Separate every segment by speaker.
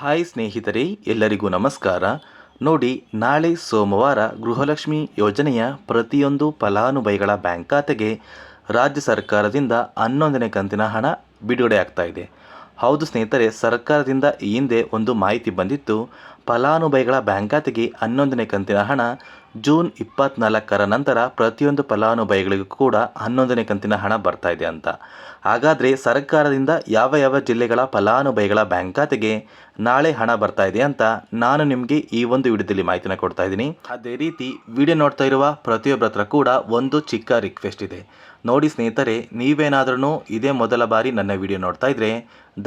Speaker 1: Hi ಸ್ನೇಹಿತರೆ, ಎಲ್ಲರಿಗೂ ನಮಸ್ಕಾರ. ನೋಡಿ, ನಾಳೆ ಸೋಮವಾರ ಗೃಹಲಕ್ಷ್ಮಿ ಯೋಜನೆಯ ಪ್ರತಿಯೊಂದು ಫಲಾನುಭವಿಗಳ ಬ್ಯಾಂಕ್ ಖಾತೆಗೆ ರಾಜ್ಯ ಸರ್ಕಾರದಿಂದ ಹನ್ನೊಂದನೇ ಕಂತಿನ ಹಣ ಬಿಡುಗಡೆ ಆಗ್ತಾ ಇದೆ. ಹೌದು ಸ್ನೇಹಿತರೆ, ಸರ್ಕಾರದಿಂದ ಈ ಹಿಂದೆ ಒಂದು ಮಾಹಿತಿ ಬಂದಿತ್ತು. ಫಲಾನುಭವಿಗಳ ಬ್ಯಾಂಕ್ ಖಾತೆಗೆ ಹನ್ನೊಂದನೇ ಕಂತಿನ ಹಣ ಜೂನ್ ಇಪ್ಪತ್ನಾಲ್ಕರ ನಂತರ ಪ್ರತಿಯೊಂದು ಫಲಾನುಭವಿಗಳಿಗೂ ಕೂಡ ಹನ್ನೊಂದನೇ ಕಂತಿನ ಹಣ ಬರ್ತಾ ಇದೆ ಅಂತ. ಹಾಗಾದರೆ ಸರ್ಕಾರದಿಂದ ಯಾವ ಯಾವ ಜಿಲ್ಲೆಗಳ ಫಲಾನುಭವಿಗಳ ಬ್ಯಾಂಕ್ ಖಾತೆಗೆ ನಾಳೆ ಹಣ ಬರ್ತಾ ಇದೆ ಅಂತ ನಾನು ನಿಮಗೆ ಈ ಒಂದು ವಿಡಿಯೋದಲ್ಲಿ ಮಾಹಿತಿನ ಕೊಡ್ತಾ ಇದ್ದೀನಿ. ಅದೇ ರೀತಿ ವಿಡಿಯೋ ನೋಡ್ತಾ ಇರುವ ಪ್ರತಿಯೊಬ್ಬರ ಹತ್ರ ಕೂಡ ಒಂದು ಚಿಕ್ಕ ರಿಕ್ವೆಸ್ಟ್ ಇದೆ. ನೋಡಿ ಸ್ನೇಹಿತರೆ ನೀವೇನಾದ್ರೂ ಇದೇ ಮೊದಲ ಬಾರಿ ನನ್ನ ವಿಡಿಯೋ ನೋಡ್ತಾ ಇದ್ರೆ,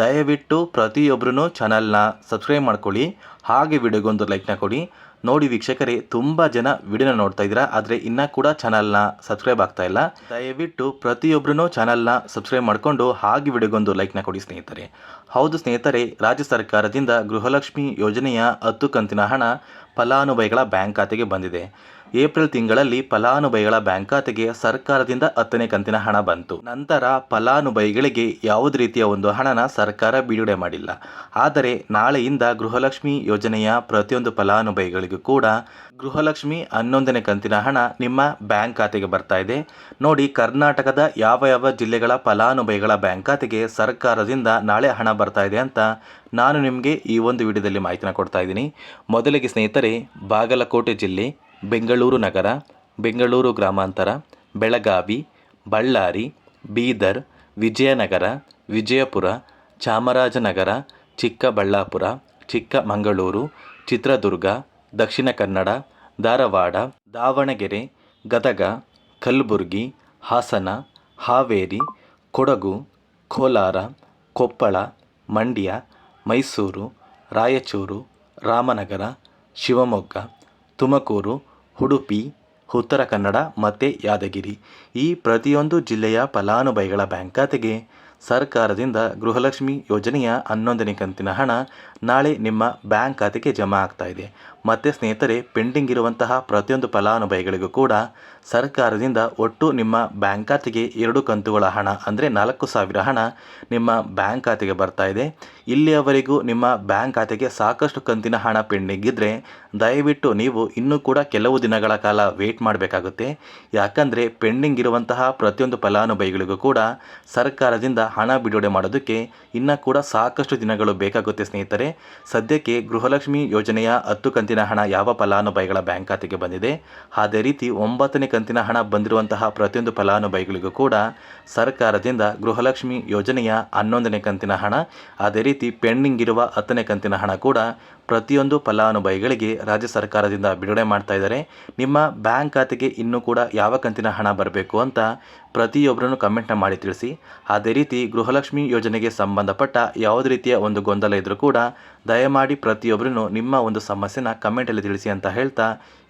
Speaker 1: ದಯವಿಟ್ಟು ಪ್ರತಿಯೊಬ್ಬರೂ ಚಾನಲ್ನ ಸಬ್ಸ್ಕ್ರೈಬ್ ಮಾಡ್ಕೊಳ್ಳಿ. ಹಾಗೆ ವಿಡಿಯೋಗೊಂದು ಲೈಕ್ನ ಕೊಡಿ. ನೋಡಿ ವೀಕ್ಷಕರೇ, ತುಂಬ ಜನ ವಿಡಿಯೋನ ನೋಡ್ತಾ ಇದ್ದೀರಾ, ಆದರೆ ಇನ್ನೂ ಕೂಡ ಚಾನಲ್ನ ಸಬ್ಸ್ಕ್ರೈಬ್ ಆಗ್ತಾ ಇಲ್ಲ. ದಯವಿಟ್ಟು ಪ್ರತಿಯೊಬ್ಬರೂ ಚಾನಲ್ನ ಸಬ್ಸ್ಕ್ರೈಬ್ ಮಾಡಿಕೊಂಡು ಹಾಗೆ ವಿಡಿಯೋಗೊಂದು ಲೈಕ್ನ ಕೊಡಿ ಸ್ನೇಹಿತರೆ. ಹೌದು ಸ್ನೇಹಿತರೆ, ರಾಜ್ಯ ಸರ್ಕಾರದಿಂದ ಗೃಹಲಕ್ಷ್ಮಿ ಯೋಜನೆಯ ಹತ್ತು ಕಂತಿನ ಹಣ ಫಲಾನುಭವಿಗಳ ಬ್ಯಾಂಕ್ ಖಾತೆಗೆ ಬಂದಿದೆ. ಏಪ್ರಿಲ್ ತಿಂಗಳಲ್ಲಿ ಫಲಾನುಭವಿಗಳ ಬ್ಯಾಂಕ್ ಖಾತೆಗೆ ಸರ್ಕಾರದಿಂದ ಹತ್ತನೇ ಕಂತಿನ ಹಣ ಬಂತು. ನಂತರ ಫಲಾನುಭವಿಗಳಿಗೆ ಯಾವುದೇ ರೀತಿಯ ಒಂದು ಹಣನ ಸರ್ಕಾರ ಬಿಡುಗಡೆ ಮಾಡಿಲ್ಲ. ಆದರೆ ನಾಳೆಯಿಂದ ಗೃಹಲಕ್ಷ್ಮಿ ಯೋಜನೆಯ ಪ್ರತಿಯೊಂದು ಫಲಾನುಭವಿಗಳಿಗೂ ಕೂಡ ಗೃಹಲಕ್ಷ್ಮಿ ಹನ್ನೊಂದನೇ ಕಂತಿನ ಹಣ ನಿಮ್ಮ ಬ್ಯಾಂಕ್ ಖಾತೆಗೆ ಬರ್ತಾ ಇದೆ. ನೋಡಿ ಕರ್ನಾಟಕದ ಯಾವ ಯಾವ ಜಿಲ್ಲೆಗಳ ಫಲಾನುಭವಿಗಳ ಬ್ಯಾಂಕ್ ಖಾತೆಗೆ ಸರ್ಕಾರದಿಂದ ನಾಳೆ ಹಣ ಬರ್ತಾ ಇದೆ ಅಂತ ನಾನು ನಿಮಗೆ ಈ ಒಂದು ವಿಡಿಯೋದಲ್ಲಿ ಮಾಹಿತಿನ ಕೊಡ್ತಾ ಇದ್ದೀನಿ. ಮೊದಲಿಗೆ ಸ್ನೇಹಿತರೆ, ಬಾಗಲಕೋಟೆ ಜಿಲ್ಲೆ ಬೆಂಗಳೂರು ನಗರ, ಬೆಂಗಳೂರು ಗ್ರಾಮಾಂತರ, ಬೆಳಗಾವಿ, ಬಳ್ಳಾರಿ, ಬೀದರ್, ವಿಜಯನಗರ, ವಿಜಯಪುರ, ಚಾಮರಾಜನಗರ, ಚಿಕ್ಕಬಳ್ಳಾಪುರ, ಚಿಕ್ಕಮಗಳೂರು, ಚಿತ್ರದುರ್ಗ, ದಕ್ಷಿಣ ಕನ್ನಡ, ಧಾರವಾಡ, ದಾವಣಗೆರೆ, ಗದಗ, ಕಲಬುರಗಿ, ಹಾಸನ, ಹಾವೇರಿ, ಕೊಡಗು, ಕೋಲಾರ, ಕೊಪ್ಪಳ, ಮಂಡ್ಯ, ಮೈಸೂರು, ರಾಯಚೂರು, ರಾಮನಗರ, ಶಿವಮೊಗ್ಗ, ತುಮಕೂರು ಉಡುಪಿ, ಉತ್ತರ ಕನ್ನಡ ಮತ್ತು ಯಾದಗಿರಿ. ಈ ಪ್ರತಿಯೊಂದು ಜಿಲ್ಲೆಯ ಫಲಾನುಭವಿಗಳ ಬ್ಯಾಂಕ್ ಖಾತೆಗೆ ಸರ್ಕಾರದಿಂದ ಗೃಹಲಕ್ಷ್ಮಿ ಯೋಜನೆಯ ಹನ್ನೊಂದನೇ ಕಂತಿನ ಹಣ ನಾಳೆ ನಿಮ್ಮ ಬ್ಯಾಂಕ್ ಖಾತೆಗೆ ಜಮಾ ಆಗ್ತಾಯಿದೆ ಮತ್ತು ಸ್ನೇಹಿತರೆ ಪೆಂಡಿಂಗ್ ಇರುವಂತಹ ಪ್ರತಿಯೊಂದು ಫಲಾನುಭವಿಗಳಿಗೂ ಕೂಡ ಸರ್ಕಾರದಿಂದ ಒಟ್ಟು ನಿಮ್ಮ ಬ್ಯಾಂಕ್ ಖಾತೆಗೆ ಎರಡು ಕಂತುಗಳ ಹಣ, ಅಂದರೆ ನಾಲ್ಕು ಸಾವಿರ ಹಣ ನಿಮ್ಮ ಬ್ಯಾಂಕ್ ಖಾತೆಗೆ ಬರ್ತಾ ಇದೆ. ಇಲ್ಲಿಯವರೆಗೂ ನಿಮ್ಮ ಬ್ಯಾಂಕ್ ಖಾತೆಗೆ ಸಾಕಷ್ಟು ಕಂತಿನ ಹಣ ಪೆಂಡಿಂಗ್ ಇದ್ದರೆ ದಯವಿಟ್ಟು ನೀವು ಇನ್ನೂ ಕೂಡ ಕೆಲವು ದಿನಗಳ ಕಾಲ ವೇಟ್ ಮಾಡಬೇಕಾಗುತ್ತೆ. ಯಾಕಂದರೆ ಪೆಂಡಿಂಗ್ ಇರುವಂತಹ ಪ್ರತಿಯೊಂದು ಫಲಾನುಭವಿಗಳಿಗೂ ಕೂಡ ಸರ್ಕಾರದಿಂದ ಹಣ ಬಿಡುಗಡೆ ಮಾಡೋದಕ್ಕೆ ಇನ್ನೂ ಕೂಡ ಸಾಕಷ್ಟು ದಿನಗಳು ಬೇಕಾಗುತ್ತೆ ಸ್ನೇಹಿತರೆ. ಸದ್ಯಕ್ಕೆ ಗೃಹಲಕ್ಷ್ಮಿ ಯೋಜನೆಯ ಹತ್ತು ಕಂತಿನ ಹಣ ಯಾವ ಫಲಾನುಭವಿಗಳ ಬ್ಯಾಂಕ್ ಖಾತೆಗೆ ಬಂದಿದೆ? ಅದೇ ರೀತಿ ಒಂಬತ್ತನೇ ಕಂತಿನ ಹಣ ಬಂದಿರುವಂತಹ ಪ್ರತಿಯೊಂದು ಫಲಾನುಭವಿಗಳಿಗೂ ಕೂಡ ಸರ್ಕಾರದಿಂದ ಗೃಹಲಕ್ಷ್ಮಿ ಯೋಜನೆಯ ಹನ್ನೊಂದನೇ ಕಂತಿನ ಹಣ, ಅದೇ ರೀತಿ ಪೆಂಡಿಂಗ್ ಇರುವ ಹತ್ತನೇ ಕಂತಿನ ಹಣ ಕೂಡ ಪ್ರತಿಯೊಂದು ಫಲಾನುಭವಿಗಳಿಗೆ ರಾಜ್ಯ ಸರ್ಕಾರದಿಂದ ಬಿಡುಗಡೆ ಮಾಡ್ತಾ ಇದ್ದಾರೆ. ನಿಮ್ಮ ಬ್ಯಾಂಕ್ ಖಾತೆಗೆ ಇನ್ನೂ ಕೂಡ ಯಾವ ಕಂತಿನ ಹಣ ಬರಬೇಕು ಅಂತ ಪ್ರತಿಯೊಬ್ಬರನ್ನು ಕಮೆಂಟ್ನ ಮಾಡಿ ತಿಳಿಸಿ. ಅದೇ ರೀತಿ ಗೃಹಲಕ್ಷ್ಮಿ ಯೋಜನೆಗೆ ಸಂಬಂಧಪಟ್ಟ ಯಾವುದೇ ರೀತಿಯ ಒಂದು ಗೊಂದಲ ಇದ್ದರೂ ಕೂಡ ದಯಮಾಡಿ ಪ್ರತಿಯೊಬ್ಬರನ್ನು ನಿಮ್ಮ ಒಂದು ಸಮಸ್ಯೆನ ಕಮೆಂಟಲ್ಲಿ ತಿಳಿಸಿ ಅಂತ ಹೇಳ್ತಾ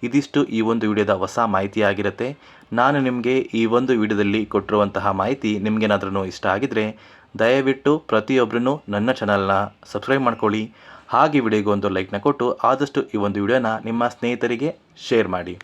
Speaker 1: ಇದಿಷ್ಟು ಈ ಒಂದು ವಿಡಿಯೋದ ಹೊಸ ಮಾಹಿತಿಯಾಗಿರುತ್ತೆ. ನಾನು ನಿಮಗೆ ಈ ಒಂದು ವಿಡಿಯೋದಲ್ಲಿ ಕೊಟ್ಟಿರುವಂತಹ ಮಾಹಿತಿ ನಿಮಗೇನಾದ್ರೂ ಇಷ್ಟ ಆಗಿದರೆ ದಯವಿಟ್ಟು ಪ್ರತಿಯೊಬ್ಬರೂ ನನ್ನ ಚಾನಲ್ನ ಸಬ್ಸ್ಕ್ರೈಬ್ ಮಾಡ್ಕೊಳ್ಳಿ. ಹಾಗೆ ವಿಡಿಯೋಗೆ ಒಂದು ಲೈಕ್ನ ಕೊಟ್ಟು ಆದಷ್ಟು ಈ ಒಂದು ವಿಡಿಯೋನ ನಿಮ್ಮ ಸ್ನೇಹಿತರಿಗೆ ಶೇರ್ ಮಾಡಿ.